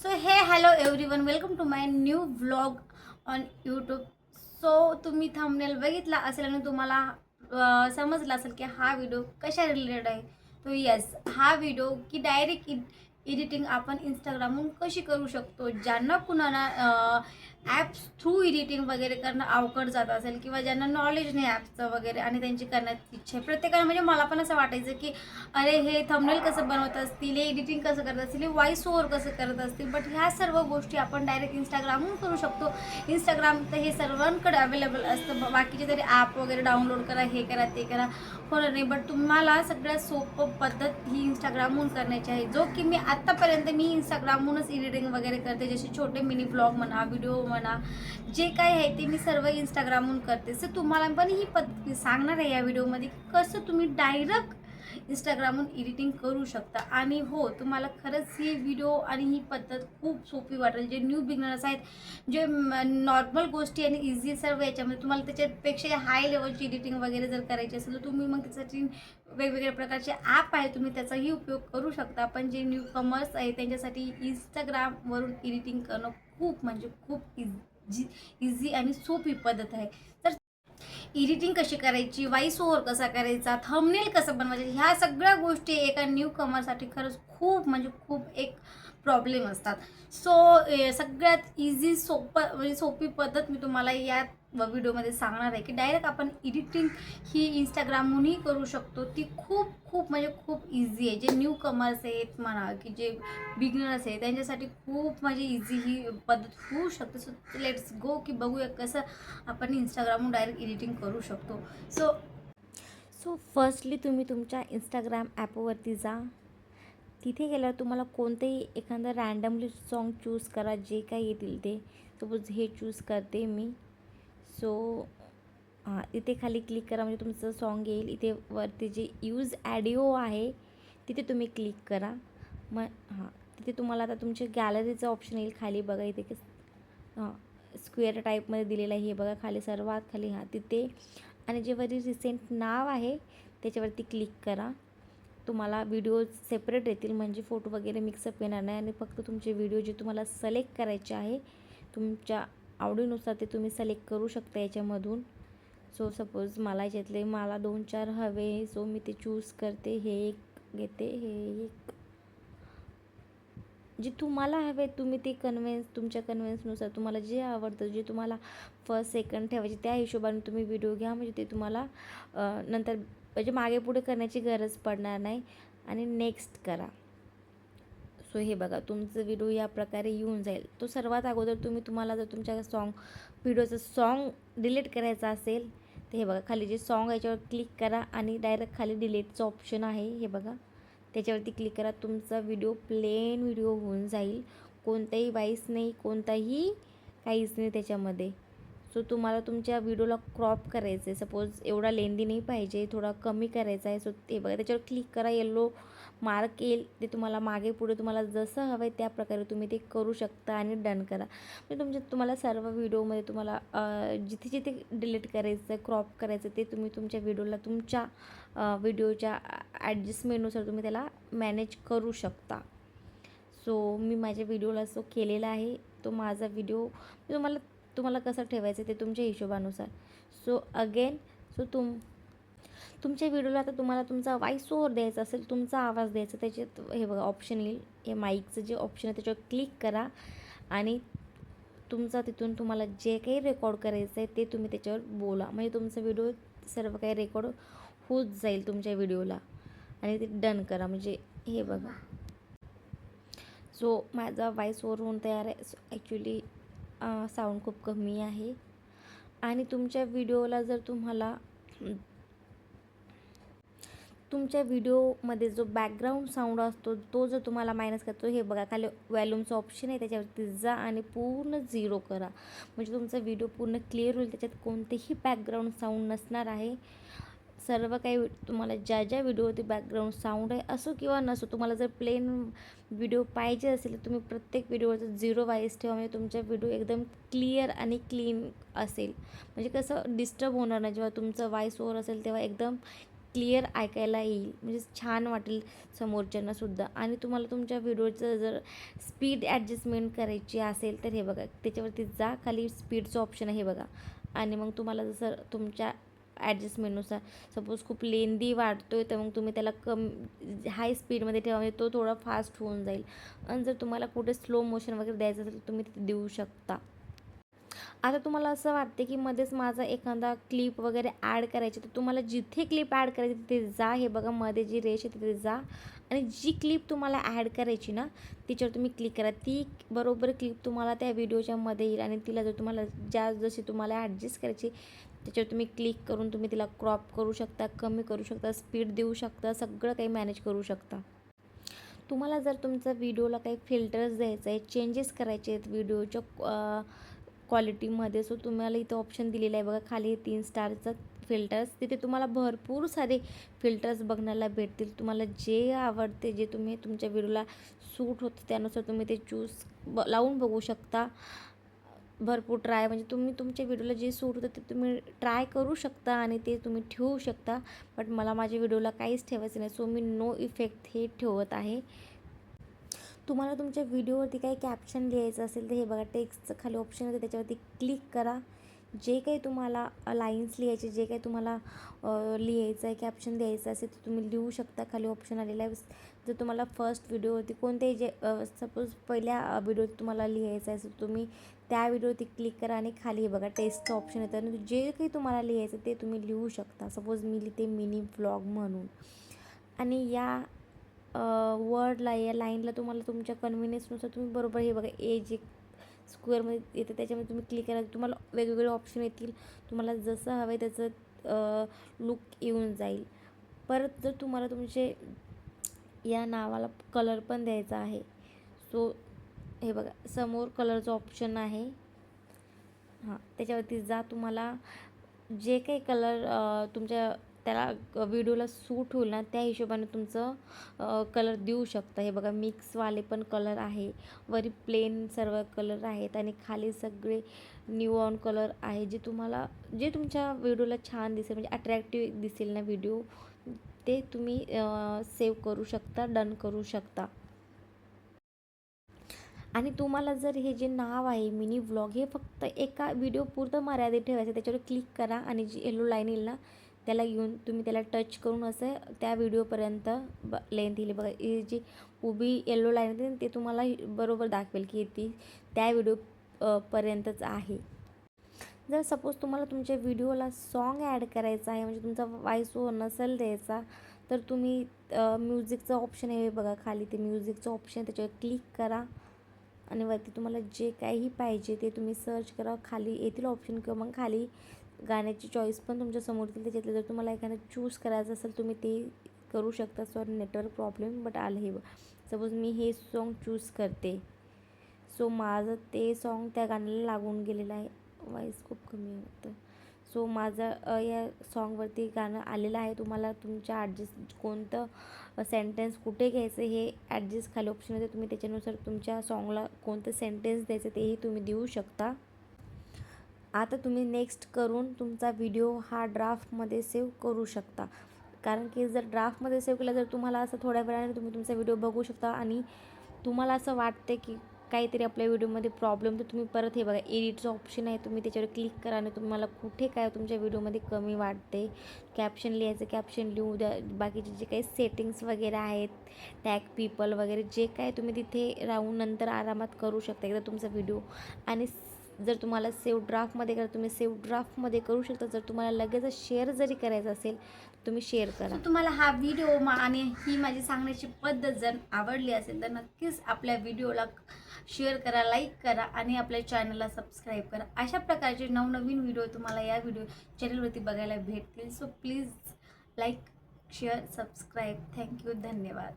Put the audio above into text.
So हे hello everyone welcome to my new vlog on YouTube so तुम्ही thumbnail बघितला असेल आणि तुम्हाला समजला समजलं असेल की हा व्हिडिओ कशा रिलेटेड आहे तो येस हा व्हिडिओ की डायरेक्ट इडिटिंग आपण इंस्टाग्रामहून कशी करू शकतो ज्यांना कुणाला ॲप्स थ्रू एडिटिंग वगैरे करणं अवघड जात असेल किंवा ज्यांना नॉलेज नाही ॲप्सचं वगैरे आणि त्यांची करण्याची इच्छा आहे. प्रत्येकाला म्हणजे मला पण असं वाटायचं की अरे हे थंबनेल कसं बनवत असतील हे एडिटिंग कसं करत असतील हे व्हॉइस ओवर कसं करत असतील? बट ह्या सर्व गोष्टी आपण डायरेक्ट इंस्टाग्रामहून करू शकतो. इंस्टाग्राम तर हे सर्वांकडे अवेलेबल असतं. बाकीचे तरी ॲप वगैरे डाउनलोड करा हे करा ते करा. होणार नाही. बट तुम्हाला सगळ्यात सोपं पद्धत ही इंस्टाग्रामहून करण्याची आहे. जो की मी आत्तापर्यंत मी इंस्टाग्रामहूनच एडिटिंग वगैरे करते. जसे छोटे मिनी ब्लॉग म्हणा व्हिडिओ म्हणा जे काय आहे ते मी सर्व इंस्टाग्रामहून करते. सर तुम्हाला पण ही पद्धत सांगणार आहे या व्हिडिओमध्ये कसं तुम्ही डायरेक्ट इंस्टाग्रामहून एडिटिंग करू शकता. आणि हो तुम्हाला खरंच ही व्हिडिओ आणि ही पद्धत खूप सोपी वाटेल. जे न्यू बिगनर्स आहेत जे नॉर्मल गोष्टी आणि इझी सर्व याच्यामध्ये तुम्हाला त्याच्यापेक्षा हाय लेवलची एडिटिंग वगैरे जर करायची असेल तर तुम्ही मग त्यासाठी वेगवेगळ्या प्रकारचे ॲप आहे तुम्ही त्याचाही उपयोग करू शकता. पण जे न्यू कमर्स आहे त्यांच्यासाठी इंस्टाग्रामवरून एडिटिंग करणं खूप म्हणजे खूप इझी इझी आणि सोपी पद्धत आहे. तर एडिटिंग कशी करायची व्हॉइस ओव्हर कसा करायचा थंबनेल कसं बनवायचं ह्या सगळ्या गोष्टी एका न्यू कमरसाठी खरंच खूप म्हणजे खूप एक प्रॉब्लेम असतात. सो सगळ्यात इझी सोपं म्हणजे सोपी पद्धत मी तुम्हाला यात व्हिडिओमध्ये सांगणार आहे की डायरेक्ट आपण एडिटिंग ही इंस्टाग्रामहूनही करू शकतो. ती खूप खूप म्हणजे खूप इझी आहे. जे न्यू कमर्स आहेत म्हणा की जे बिगनर्स आहे त्यांच्यासाठी खूप म्हणजे इझी ही पद्धत होऊ शकते. सो लेट्स गो की बघूया कसं आपण इंस्टाग्रामहून डायरेक्ट एडिटिंग करू शकतो. सो सो फर्स्टली तुम्ही तुमच्या इंस्टाग्राम ॲपवरती जा. तिथे गेल्यावर तुम्हाला कोणतेही एखादं रँडमली सॉन्ग चूज करा जे काही येतील ते. सपोज हे चूज करते मी. सो हां इथे खाली क्लिक करा. म्हणजे तुमचं सॉन्ग येईल. इथे वरती जे यूज ॲडिओ आहे तिथे तुम्ही क्लिक करा. मग हां तिथे तुम्हाला आता तुमच्या गॅलरीचं ऑप्शन येईल खाली. बघा इथे की हां स्क्वेअर टाईपमध्ये दिलेलं आहे. हे बघा खाली सर्वात खाली. हां तिथे. आणि जे वरी रिसेंट नाव आहे त्याच्यावरती क्लिक करा. तुम्हाला व्हिडिओ सेपरेट येतील. म्हणजे फोटो वगैरे मिक्सअप येणार नाही. आणि फक्त तुमचे व्हिडिओ जे तुम्हाला सलेक्ट करायचे आहे तुमच्या आवडीनुसार ते तुम्ही सिलेक्ट करू शकता याच्यामधून. सो सपोज मला याच्यातले मला दोन चार हवे सो मी ते चूज करते हे एक घेते हे एक. जे तुम्हाला हवे तुम्ही ते कन्व्हेन्स तुमच्या कन्व्हेन्सनुसार तुम्हाला जे आवडतं जे तुम्हाला फर्स्ट सेकंड ठेवायचे त्या हिशोबाने तुम्ही व्हिडिओ घ्या म्हणजे ते तुम्हाला नंतर म्हणजे मागे पुढे करण्याची गरज पडणार नाही. आणि नेक्स्ट करा. सो हे बघा तुमचं व्हिडिओ या प्रकारे येऊन जाईल. तो सर्वात अगोदर तुम्ही तुम्हाला जर तुमच्या सॉन्ग व्हिडिओचं सॉन्ग डिलीट करायचं असेल तर हे बघा खाली जे सॉन्ग याच्यावर क्लिक करा आणि डायरेक्ट खाली डिलीटचं ऑप्शन आहे. हे बघा त्याच्यावरती क्लिक करा तुमचा व्हिडिओ प्लेन व्हिडिओ होऊन जाईल. कोणताही वाईस नाही कोणताही काहीच नाही त्याच्यामध्ये. सो तुम्हाला तुमच्या व्हिडिओला क्रॉप करायचं आहे सपोज एवढा लेंदी नाही पाहिजे थोडा कमी करायचा आहे. सो ते बघा त्याच्यावर क्लिक करा येल्लो मार्क येईल ते तुम्हाला मागे पुढे तुम्हाला जसं हवं आहे त्या प्रकारे तुम्ही ते करू शकता आणि डन करा. म्हणजे तुमच्या तुम्हाला सर्व व्हिडिओमध्ये तुम्हाला जिथे जिथे डिलीट करायचं क्रॉप करायचं ते तुम्ही तुमच्या व्हिडिओला तुमच्या व्हिडिओच्या ॲडजस्टमेंटनुसार तुम्ही त्याला मॅनेज करू शकता. सो मी माझ्या व्हिडिओला सो केलेला आहे तो माझा व्हिडिओ तुम्हाला तुम्हाला कसं ठेवायचं ते तुमच्या हिशोबानुसार. सो अगेन सो तुम तुमच्या व्हिडिओला आता तुम्हाला तुमचा वॉईस ओव्हर द्यायचा असेल तुमचा आवाज द्यायचा त्याच्यात हे बघा ऑप्शन येईल. हे माईकचं जे ऑप्शन आहे त्याच्यावर क्लिक करा. आणि तुमचा तिथून तुम्हाला जे काही रेकॉर्ड करायचं आहे ते तुम्ही त्याच्यावर बोला. म्हणजे तुमचा व्हिडिओ सर्व काही रेकॉर्ड होत जाईल तुमच्या व्हिडिओला. आणि ते डन करा. म्हणजे हे बघा. सो माझा वॉईस ओव्हर होऊन तयार आहे. ॲक्च्युली साऊंड खूप कमी आहे. आणि तुमच्या व्हिडिओला जर तुम्हाला तुमच्या व्हिडिओमध्ये जो बॅकग्राऊंड साऊंड असतो तो जर तुम्हाला मायनस करतो हे बघा खाली वॅल्यूमचं ऑप्शन आहे त्याच्यावरती जा आणि पूर्ण झिरो करा. म्हणजे तुमचा व्हिडिओ पूर्ण क्लिअर होईल त्याच्यात कोणतेही बॅकग्राऊंड साऊंड नसणार आहे. सर्व काही तुम्हाला ज्या ज्या व्हिडिओवरती बॅकग्राऊंड साऊंड आहे असो किंवा नसो तुम्हाला जर प्लेन व्हिडिओ पाहिजे असेल तर तुम्ही प्रत्येक व्हिडिओवरचं झिरो वाईज ठेवा म्हणजे तुमचा व्हिडिओ एकदम क्लिअर आणि क्लीन असेल. म्हणजे कसं डिस्टर्ब होणार नाही जेव्हा तुमचं वॉईस ओवर असेल तेव्हा एकदम क्लिअर ऐकायला येईल. म्हणजे छान वाटेल समोरच्यांनासुद्धा. आणि तुम्हाला तुमच्या व्हिडिओचं जर स्पीड ॲडजस्टमेंट करायची असेल तर हे बघा त्याच्यावरती जा खाली स्पीडचं ऑप्शन आहे बघा. आणि मग तुम्हाला जसं तुमच्या ॲडजस्टमेंटनुसार सपोज खूप लेंदी वाढतो आहे तर मग तुम्ही त्याला कम हाय स्पीडमध्ये ठेवा म्हणजे तो थोडा फास्ट होऊन जाईल. आणि जर तुम्हाला कुठे स्लो मोशन वगैरे द्यायचं असेल तर तुम्ही तिथे देऊ शकता. आता तुम्हाला असं वाटते की मध्येच माझा एखादा क्लिप वगैरे ॲड करायची तर तुम्हाला जिथे क्लिप ॲड करायची तिथे जा. हे बघा मध्ये जी रेष आहे तिथे जा. आणि जी क्लिप तुम्हाला ॲड करायची ना तिच्यावर तुम्ही क्लिक करा. ती बरोबर क्लिप तुम्हाला त्या व्हिडिओच्या मध्ये येईल आणि तिला जर तुम्हाला ज्या जशी तुम्हाला ॲडजस्ट करायची त्याच्यावर तुम्ही क्लिक करून तुम्ही तिला क्रॉप करू शकता कमी करू शकता स्पीड देऊ शकता सगळं काही मॅनेज करू शकता. तुम्हाला जर तुमचा व्हिडिओला काही फिल्टर्स द्यायचं आहे चेंजेस करायचे आहेत व्हिडिओच्या क्वालिटीमध्ये. सो तुम्हाला इथं ऑप्शन दिलेलं आहे बघा. खाली तीन स्टारचं फिल्टर्स तिथे तुम्हाला भरपूर सारे फिल्टर्स बघण्याला भेटतील. तुम्हाला जे आवडते जे तुम्ही तुमच्या व्हिडिओला सूट होतं त्यानुसार तुम्ही ते चूज ब लावून बघू शकता. भरपूर ट्राय म्हणजे तुम्ही तुमच्या व्हिडिओला जे सूट होतं ते तुम्ही ट्राय करू शकता आणि ते तुम्ही ठेवू शकता. बट मला माझ्या व्हिडिओला काहीच ठेवायचं नाही. सो मी नो इफेक्ट हे ठेवत आहे. तुम्हाला तुमच्या व्हिडिओवरती काही कॅप्शन लिहायचं असेल तर हे बघा टेक्स्टचं खाली ऑप्शन होतं त्याच्यावरती क्लिक करा. जे काही तुम्हाला लाईन्स लिहायचे जे काही तुम्हाला लिहायचं आहे कॅप्शन द्यायचं असेल ते तुम्ही लिहू शकता. खाली ऑप्शन आलेलं आहे. जर तुम्हाला फर्स्ट व्हिडिओवरती कोणत्याही जे सपोज पहिल्या व्हिडिओत तुम्हाला लिहायचं असेल तुम्ही त्या व्हिडिओवरती क्लिक करा आणि खाली हे बघा टेस्टचं ऑप्शन येतं. आणि जे काही तुम्हाला लिहायचं ते तुम्ही लिहू शकता. सपोज मी लिहिते मिनी व्लॉग म्हणून. आणि या वर्डला या लाईनला तुम्हाला तुमच्या कन्व्हिनियन्सनुसार तुम्ही बरोबर हे बघा ए जे स्क्वेअरमध्ये येतं त्याच्यामध्ये तुम्ही क्लिक करा तुम्हाला वेगवेगळे ऑप्शन येतील. तुम्हाला जसं हवं आहे त्याचं लुक येऊन जाईल. परत जर तुम्हाला तुमचे या नावाला कलर पण द्यायचा आहे सो हे बघा समोर कलरचं ऑप्शन आहे. हां त्याच्यावरती जा तुम्हाला जे काही कलर तुमच्या त्याला व्हिडिओला सूट होईल ना त्या हिशोबाने तुमचं कलर देऊ शकता. हे बघा मिक्सवाले पण कलर आहे. वरी प्लेन सर्व कलर आहेत आणि खाली सगळे न्यू ऑन कलर आहे. जे तुम्हाला जे तुमच्या व्हिडिओला छान दिसेल म्हणजे अट्रॅक्टिव्ह दिसेल ना व्हिडिओ ते तुम्ही सेव्ह करू शकता डन करू शकता. आणि तुम्हाला जर हे जे नाव आहे मिनी व्लॉग हे फक्त एका व्हिडिओ पुरतं मर्यादित ठेवायचं त्याच्यावर क्लिक करा आणि जी येलो लाईन येईल ना त्याला येऊन तुम्ही त्याला टच करून असं त्या व्हिडिओपर्यंत ब लेंथ येईल बघा ही जी उभी येलो लाईन होती ते तुम्हाला बरोबर दाखवेल की ती त्या व्हिडिओ पर्यंतच आहे. जर सपोज तुम्हाला तुमच्या व्हिडिओला सॉन्ग ॲड करायचं आहे म्हणजे तुमचा वाईस ओवर नसेल द्यायचा तर तुम्ही म्युझिकचं ऑप्शन आहे. बघा खाली ते म्युझिकचं ऑप्शन त्याच्यावर क्लिक करा. आणि वरती तुम्हाला जे काही पाहिजे ते तुम्ही सर्च करा. खाली येतील ऑप्शन किंवा मग खाली गाण्याची चॉईस पण तुमच्यासमोर येतील. त्याच्यातलं जर तुम्हाला एखादं चूज करायचं असेल तुम्ही ते करू शकता. सॉरी नेटवर्क प्रॉब्लेम बट आलं हे सपोज मी हे सॉन्ग चूज करते. सो माझं ते सॉन्ग त्या गाण्याला लागून गेलेलं आहे. वॉईस खूप कमी होतं सो माझं या सॉन्गवरती गाणं आलेलं आहे. तुम्हाला तुमच्या ॲडजस्ट कोणतं सेंटेन्स कुठे घ्यायचं हे ॲडजस्ट खाली ऑप्शन येते तुम्ही त्याच्यानुसार तुमच्या सॉन्गला कोणतं सेंटेन्स द्यायचं तेही तुम्ही देऊ शकता. आता तुम्ही नेक्स्ट करून तुमचा व्हिडिओ हा ड्राफ्टमध्ये सेव्ह करू शकता. कारण की जर ड्राफ्टमध्ये सेव्ह केला जर तुम्हाला असं थोड्या वेळाने तुम्ही तुमचा व्हिडिओ बघू शकता आणि तुम्हाला असं वाटते की काहीतरी आपल्या व्हिडिओमध्ये प्रॉब्लेम तर तुम्ही परत हे बघा एडिटचं ऑप्शन आहे तुम्ही त्याच्यावर क्लिक करा आणि तुम्हाला कुठे काय तुमच्या व्हिडिओमध्ये कमी वाटते कॅप्शन लिहायचं कॅप्शन लिहू द्या. बाकीचे जे काही सेटिंग्स वगैरे आहेत टॅग पीपल वगैरे जे काय तुम्ही तिथे राहून नंतर आरामात करू शकता. एकदा तुमचा व्हिडिओ आणि जर तुम्हाला सेव्ह ड्राफ्टमध्ये करा तुम्ही सेव्ह ड्राफ्टमध्ये करू शकता. जर तुम्हाला लगेच शेअर जरी करायचं असेल तुम्ही शेअर करा. तुम्हाला हा व्हिडिओ मा आणि ही माझी सांगण्याची पद्धत जर आवडली असेल तर नक्कीच आपल्या व्हिडिओला शेअर करा लाईक करा आणि आपल्या चॅनलला सबस्क्राईब करा. अशा प्रकारचे नवनवीन व्हिडिओ तुम्हाला या व्हिडिओ चॅनलवरती बघायला भेटतील. So please like share subscribe thank you धन्यवाद.